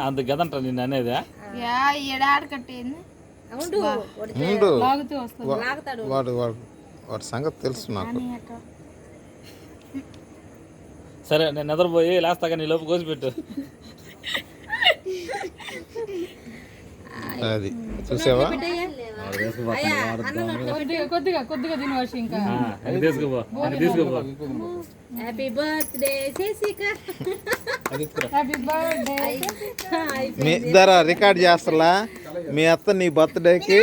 అంత గదంట నేను అనేదా? ఉండు వాడు వాడు వాడి సంగతి తెలుసు నాకు. సరే నేను నిద్రపోయి లేస్తాగా నీ లోపు కోసిపెట్టు అది. చూసావా? కొద్దిగా కొద్దిగా తిని వచ్చి ఇంకా. Happy birthday Shashika. Happy birthday మీ ఇద్దరు రికార్డ్ చేస్తలా మీ అత్త నీ బర్త్డేకి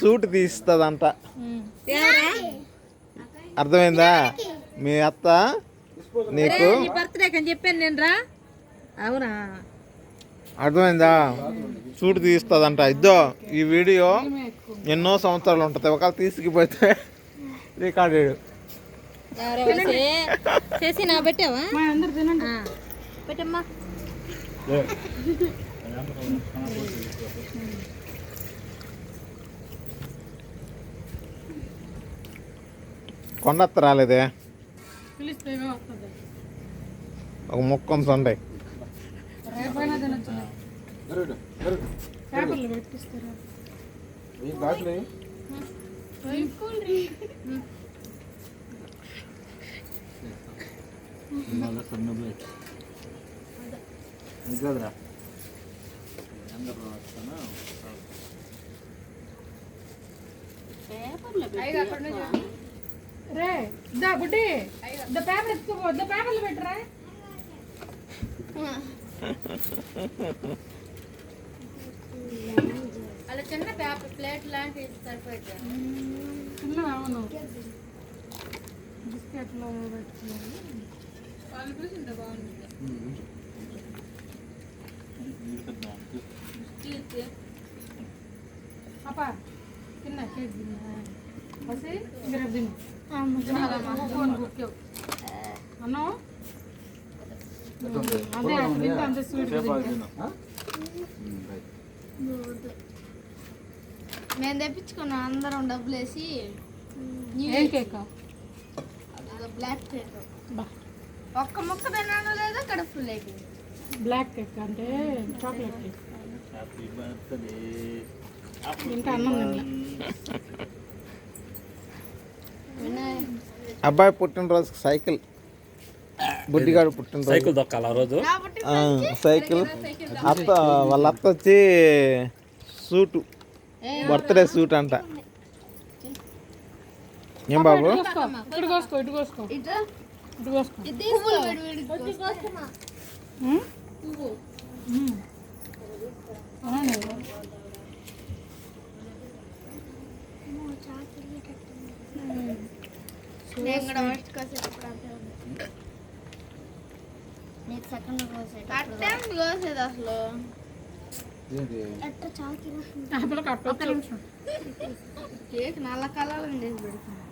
సూట్ తీస్తుందంట. అర్థమైందా? మీ అత్త నీకు బర్త్డే అని చెప్పాను నేను రా. అవునా? అర్థమైందా? సూట్ తీస్తుందంట. ఇద్దో ఈ వీడియో ఎన్నో సంవత్సరాలు ఉంటుంది. ఒకవేళ తీసుకుపోతే రికార్డ్ ఎవరెవరు చేసి నా పెట్టావా? మా అందరు తినండి. ఆ, పెట్టమ్మా. కొండత్త రాలేదే? ఒక ముక్క సండే ఇంకదరా రే దా బుడ్డి. ద పేపర్ ఎత్తుకో ద పేపర్లు పెట్టరా? అలా చిన్న పేపర్ ప్లేట్ లాంటిది సరిపోయింది చిన్న అవును బిస్కెట్లో పెట్టుకున్నారు పాప తిన్నా కేక్ తిన్నా వసి ఇంక రేపు తిను ఫోన్ బుక్కావు అన్నం అదే తింటే అంతే స్వీట్ నేను తెప్పించుకున్నా అందరం డబ్బులు వేసి ఏం కేక్? Black cake. బా. ఒక్క ముక్క తిన్నాను లేదా కడుపు ఫుల్ అయిపోయింది. బ్లాక్ కేక్ అంటే చాక్లెట్ కేక్. ఇంకా అన్నం అబ్బాయి పుట్టినరోజుకి సైకిల్. బుడ్డిగాడు పుట్టినరోజు సైకిల్ దొక్కాలి ఆ రోజు? సైకిల్. అత్త వాళ్ళ అత్త వచ్చి సూటు. బర్త్డే సూట్ అంట. ఏం బాబు? ఇటు కోసుకో ఇటు కోసుకో ఇటు. నేను కూడా ఫస్ట్ కోసేటప్పుడు అంతే ఉంది నీకు సెకండ్ కోసేది కోసేది అసలు ఒక్క నిమిషం. కేక్ నల్ల కలర్ చేసి పెడుతుంది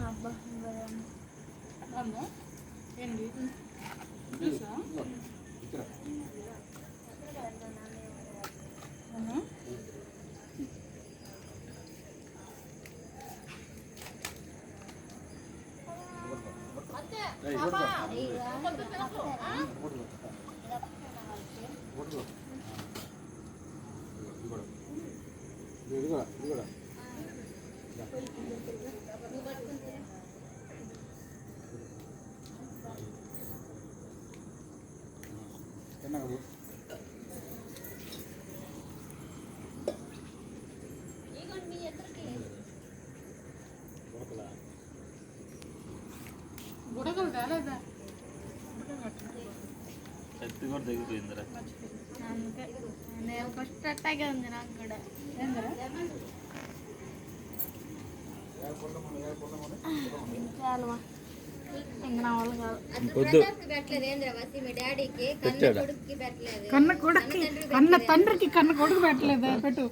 అబ్బా? ఏంటి? என்ன తేలేదా శక్తి కూడా తగ్గిపోయిందిరా నేను ఫస్ట్ అట్టాగే ఉంది నాకు కూడా. కన్న కొడుక్కి కన్న తండ్రికి కన్న కొడుకు పెట్టలేదా పెట్టు?